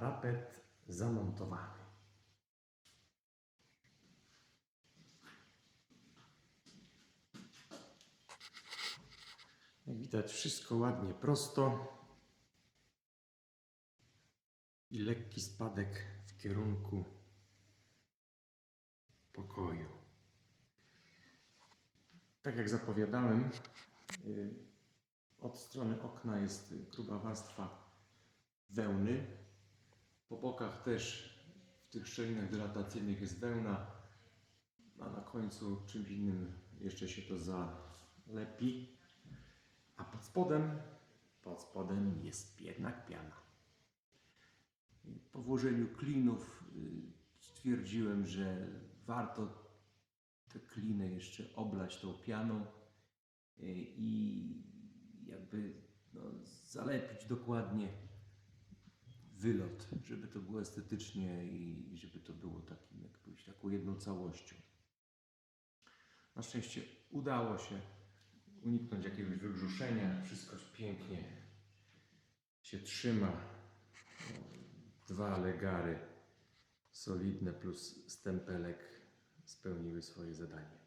Parapet zamontowany. Jak widać, wszystko ładnie prosto. I lekki spadek w kierunku pokoju. Tak jak zapowiadałem, y, od strony okna jest gruba warstwa wełny. Po bokach też w tych szczelinach dylatacyjnych jest wełna, a na końcu czymś innym jeszcze się to zalepi. A pod spodem, pod spodem jest jednak piana. Po włożeniu klinów y, stwierdziłem, że warto te kliny jeszcze oblać tą pianą y, i jakby no, zalepić dokładnie wylot, żeby to było estetycznie i żeby to było takim jakąś taką jedną całością. Na szczęście udało się uniknąć jakiegoś wybrzuszenia. Wszystko pięknie się trzyma. Dwa legary solidne plus stempelek spełniły swoje zadanie.